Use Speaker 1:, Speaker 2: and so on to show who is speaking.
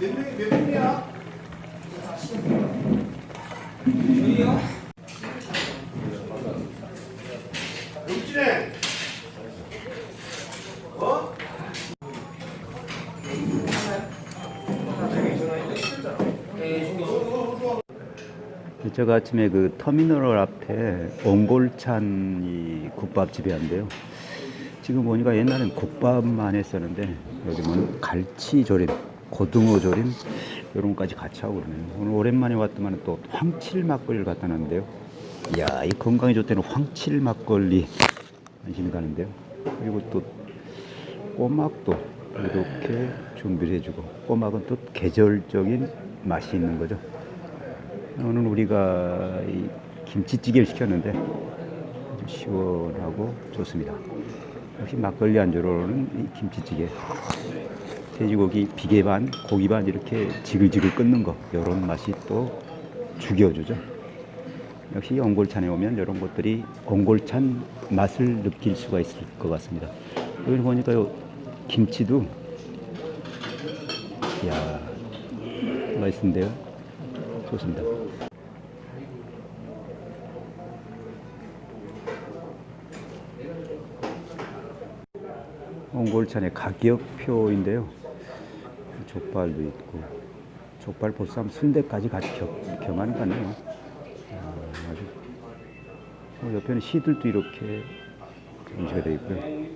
Speaker 1: 몇 명이 몇 명이야? 육진해. 어?
Speaker 2: 제가 아침에 그 터미널 앞에 옹골찬 이 국밥집이 한데요. 지금 보니까 옛날엔 국밥만 했었는데 여기는 갈치조림, 고등어 조림 이런 것까지 같이 하고 그러네요. 오늘 오랜만에 왔더만 또 황칠 막걸리를 갖다 놨는데요. 이야, 이 건강에 좋다는 황칠 막걸리 관심이 가는데요. 그리고 또 꼬막도 이렇게 준비를 해주고 꼬막은 또 계절적인 맛이 있는 거죠. 오늘 우리가 이 김치찌개를 시켰는데 아주 시원하고 좋습니다. 역시 막걸리 안주로는 이 김치찌개. 돼지고기 비계 반, 고기 반 이렇게 지글지글 끓는 거 이런 맛이 또 죽여주죠. 역시 이 옹골찬에 오면 이런 것들이 옹골찬 맛을 느낄 수가 있을 것 같습니다. 여기 보니까 요 김치도 이야 맛있는데요. 좋습니다. 옹골찬의 가격표인데요. 족발도 있고 족발 보쌈 순대까지 같이 겹, 겸하는 것 같네요. 아, 아주 어, 옆에는 시들도 이렇게 전시가 되어 있고요.